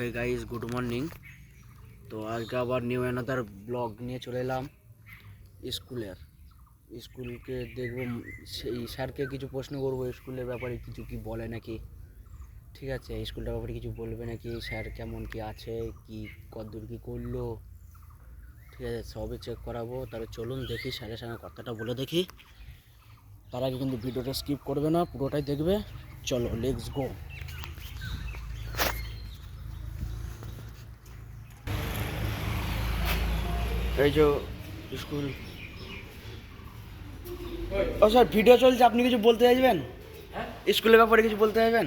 Hey guys good morning তো আজকে আবার নিউ অ্যানাদার ব্লগ নিয়ে চলে এলাম স্কুলের। স্কুলকে দেখব, সেই স্যারকে কিছু প্রশ্ন করব স্কুলের ব্যাপারে, কিছু কি বলে নাকি? ঠিক আছে, স্কুলটার ব্যাপারে কিছু বলবে নাকি? স্যার কেমন কি আছে, কি কতদূর কি করল? ঠিক আছে, সবই চেক করাবো। তাহলে চলুন দেখি, স্যারের সঙ্গে কথাটা বলে দেখি। তার আগে কিন্তু ভিডিওটা স্কিপ করবে না, পুরোটাই দেখবে। চলো লেটস গো এই যে স্কুল। ও স্যার ভিডিও চলছে, আপনি কিছু বলতে চাইবেন? স্কুলের ব্যাপারে কিছু বলতে চাইবেন?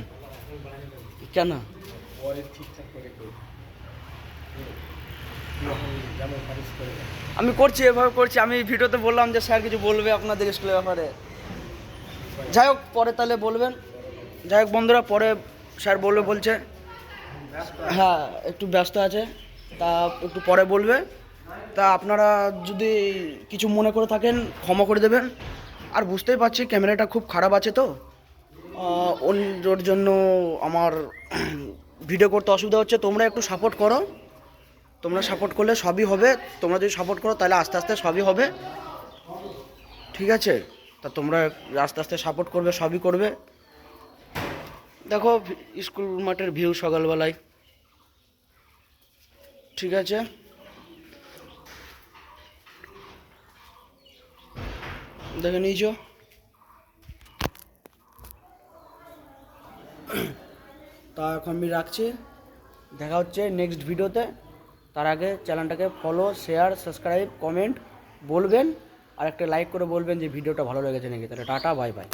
কেন। আমি করছি, এভাবে করছি। আমি ভিডিওতে বললাম যে স্যার কিছু বলবে আপনাদের স্কুলের ব্যাপারে। যাই হোক, পরে তাহলে বলবেন। যাই হোক, বন্ধুরা, পরে স্যার বলবে, বলছে। হ্যাঁ একটু ব্যস্ত আছে, তা একটু পরে বলবে। তা আপনারা যদি কিছু মনে করে থাকেন, ক্ষমা করে দেবেন। আর বুঝতেই পারছি ক্যামেরাটা খুব খারাপ আছে তো। ওর- জন্য আমার ভিডিও করতে অসুবিধা হচ্ছে। তোমরা একটু সাপোর্ট করো। তোমরা সাপোর্ট করলে সবই হবে। তোমরা যদি সাপোর্ট করো, তাহলে আস্তে আস্তে সবই হবে। ঠিক আছে? তা তোমরা আস্তে আস্তে সাপোর্ট করবে, সবই করবে। দেখো, স্কুল মাঠের ভিউ সকালবেলায়। ঠিক আছে? দেখে নিয়েছো? তা এখন আমি রাখছি। দেখা হচ্ছে নেক্সট ভিডিওতে তার আগে চ্যানেলটাকে ফলো শেয়ার সাবস্ক্রাইব কমেন্ট বলবেন, আর একটা লাইক করে বলবেন যে ভিডিওটা ভালো লেগেছে নাকি। তাহলে টাটা বাই বাই